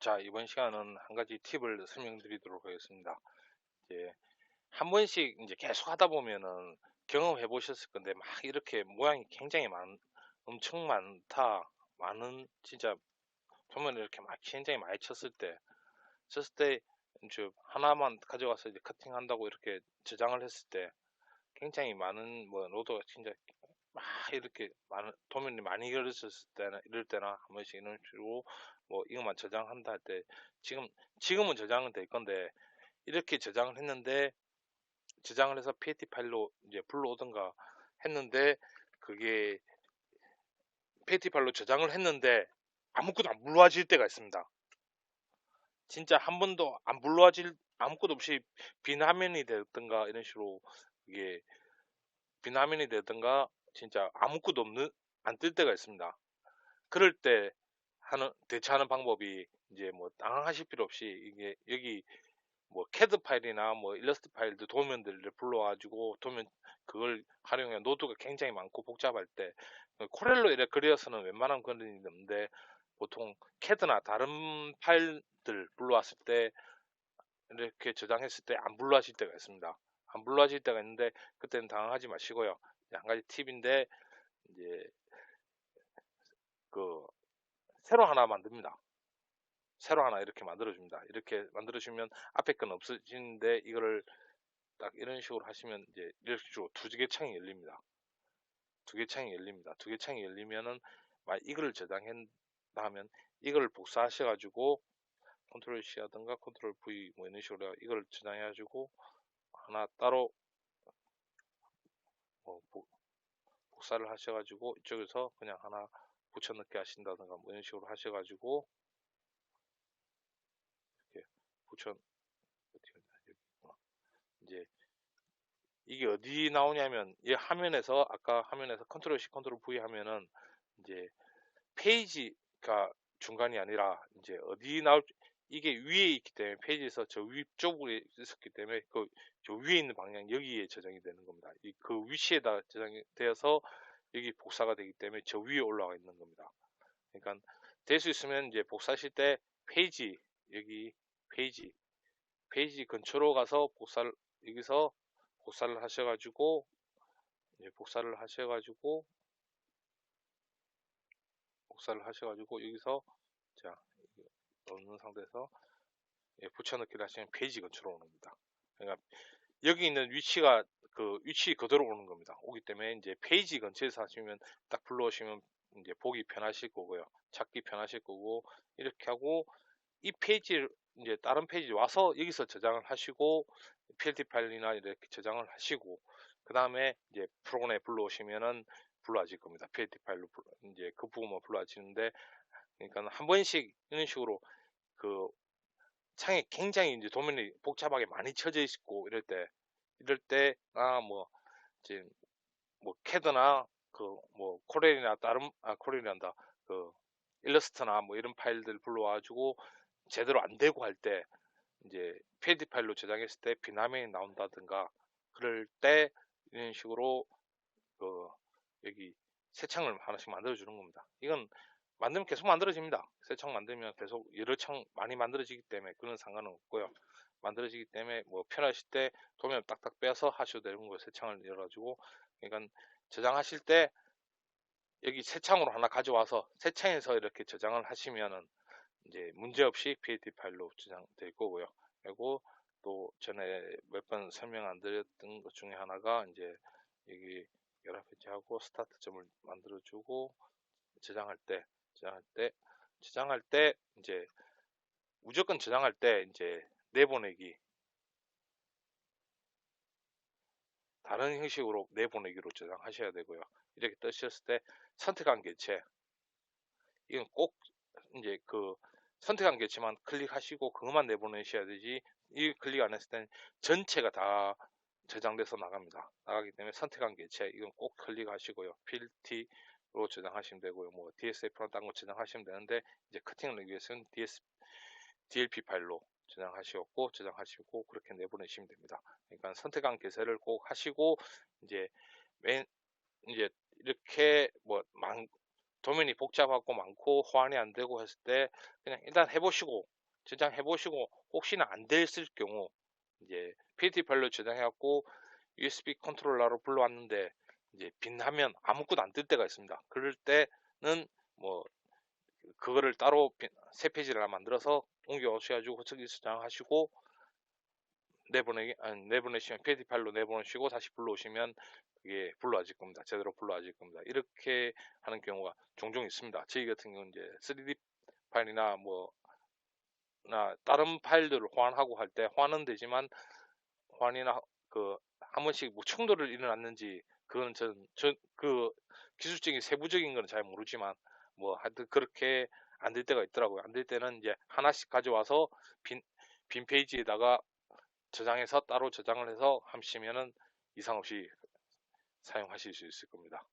자, 이번 시간은 한 가지 팁을 설명드리도록 하겠습니다. 이제 한 번씩 이제 계속 하다 보면은 경험해 보셨을 건데 막 이렇게 모양이 굉장히 많, 엄청 많다. 많은 진짜 보면 이렇게 막 굉장히 많이 쳤을 때 쳤을 때 이제 하나만 가져가서 이제 커팅한다고 이렇게 저장을 했을 때 굉장히 많은 뭐 로드가 진짜 막 이렇게 많은 도면이 많이 걸렸을 때나 이럴 때나 한 번씩 이런 식으로 뭐 이것만 저장한다 할 때 지금 지금은 저장은 될 건데 이렇게 저장을 했는데 저장을 해서 PAT 파일로 이제 불러오든가 했는데 그게 PAT 파일로 저장을 했는데 아무것도 안 불러와질 때가 있습니다. 진짜 한 번도 안 불러와질 아무것도 없이 빈 화면이 되든가 이런 식으로 이게 빈 화면이 되든가 진짜 아무것도 없는 안 뜰 때가 있습니다. 그럴 때 하는 대처하는 방법이 이제 뭐 당황하실 필요 없이 이게 여기 뭐 캐드 파일이나 뭐 일러스트 파일들 도면들을 불러가지고 도면 그걸 활용해 노드가 굉장히 많고 복잡할 때 코렐로 이렇게 그려서는 웬만한 그런 일이 없는데 보통 캐드나 다른 파일들 불러왔을 때 이렇게 저장했을 때 안 불러하실 때가 있습니다. 안 불러하실 때가 있는데 그때는 당황하지 마시고요. 한 가지 팁인데 이제 그 새로 하나 만듭니다. 새로 하나 이렇게 만들어 줍니다. 이렇게 만들어 주면 앞에 건 없어지는데 이거를 딱 이런 식으로 하시면 이제 이렇게 식으로 두 개 창이 열립니다. 두 개 창이 열립니다. 두 개 창이 열리면은 만약 이거를 저장한다 하면 이거를 복사하셔 가지고 컨트롤 C 하든가 컨트롤 V 뭐 이런 식으로 이걸 저장해 가지고 하나 따로 뭐 복사를 하셔가지고 이쪽에서 그냥 하나 붙여넣기 하신다든가 뭐 이런 식으로 하셔가지고 이렇게 붙여 이제 이게 어디 나오냐면 이 화면에서 아까 화면에서 컨트롤 C 컨트롤 V 하면은 이제 페이지가 중간이 아니라 이제 어디 나올 이게 위에 있기 때문에 페이지에서 저 위쪽으로 있었기 때문에 그 저 위에 있는 방향 여기에 저장이 되는 겁니다. 이 그 위치에다 저장이 되어서 여기 복사가 되기 때문에 저 위에 올라가 있는 겁니다. 그러니까 될 수 있으면 이제 복사하실 때 페이지 여기 페이지 페이지 근처로 가서 복사를 여기서 복사를 하셔가지고 이제 복사를 하셔가지고 복사를 하셔가지고 여기서 자 넣는 상태에서 예, 붙여넣기를 하시면 페이지 근처로 오는 겁니다. 그러니까 여기 있는 위치가 그 위치 그대로 오는 겁니다. 오기 때문에 이제 페이지 근처에서 하시면 딱 불러오시면 이제 보기 편하실 거고요. 찾기 편하실 거고 이렇게 하고 이 페이지를 이제 다른 페이지 와서 여기서 저장을 하시고 PLT 파일이나 이렇게 저장을 하시고 그 다음에 이제 프로그램에 불러오시면은 불러질 겁니다. PLT 파일로 이제 그 부분만 불러지는데 그러니까 한 번씩 이런 식으로 그 창에 굉장히 이제 도면이 복잡하게 많이 쳐져 있고 이럴 때 이럴 때 아 뭐 이제 뭐 캐드나 그 뭐 코렐이나 다른 아 코렐이란다 그 일러스트나 뭐 이런 파일들 불러와가지고 제대로 안 되고 할 때 이제 PD 파일로 저장했을 때 비나면이 나온다든가 그럴 때 이런 식으로 그 여기 새 창을 하나씩 만들어 주는 겁니다. 이건 만들면 계속 만들어집니다. 새 창 만들면 계속 여러 창 많이 만들어지기 때문에 그런 상관은 없고요. 만들어지기 때문에 뭐 편하실 때 도면 딱딱 빼서 하셔도 되는 거예요. 새 창을 열어가지고 그러니까 저장하실 때 여기 새 창으로 하나 가져와서 새 창에서 이렇게 저장을 하시면은 이제 문제없이 PAT 파일로 저장될 거고요. 그리고 또 전에 몇 번 설명 안 드렸던 것 중에 하나가 이제 여기 열합 해제하고 스타트점을 만들어주고 저장할 때 저장할 때 저장할 때 이제 무조건 저장할 때 이제 내보내기 다른 형식으로 내보내기로 저장하셔야 되고요. 이렇게 뜨셨을 때 선택한 개체 이건 꼭 이제 그 선택한 개체만 클릭하시고 그것만 내보내셔야 되지 이 클릭 안 했을 때는 전체가 다 저장돼서 나갑니다. 나가기 때문에 선택한 개체 이건 꼭 클릭하시고요. 필티 로 저장하시면 되고요. 뭐 DSF나 딴거 저장하시면 되는데 이제 커팅을 위해서는 DS, DLP 파일로 저장하시고 저장하시고 그렇게 내보내시면 됩니다. 그러니까 선택한 개체를 꼭 하시고 이제 맨 이제 이렇게 뭐 도면이 복잡하고 많고 호환이 안 되고 했을 때 그냥 일단 해보시고 저장해 보시고 혹시나 안 됐을 경우 이제 PDT 파일로 저장해갖고 USB 컨트롤러로 불러왔는데 이제 빈하면 아무것도 안 뜰 때가 있습니다. 그럴 때는 뭐 그거를 따로 빈- 새 페이지를 만들어서 옮겨 오셔가지고 저기서 저장하시고 내보내기 아니, 내보내시면 PDT 파일로 내보내시고 다시 불러오시면 그게 불러와질 겁니다. 제대로 불러와질 겁니다. 이렇게 하는 경우가 종종 있습니다. 저희 같은 경우는 이제 3D 파일이나 뭐 나 다른 파일들을 호환하고 할 때 호환은 되지만 호환이나 그 한 번씩 뭐 충돌을 일어났는지 그건 전그 기술적인 세부적인 거는 잘 모르지만 뭐 하여튼 그렇게 안 될 때가 있더라고요. 안 될 때는 이제 하나씩 가져와서 빈, 빈 페이지에다가 저장해서 따로 저장을 해서 하시면은 이상 없이 사용하실 수 있을 겁니다.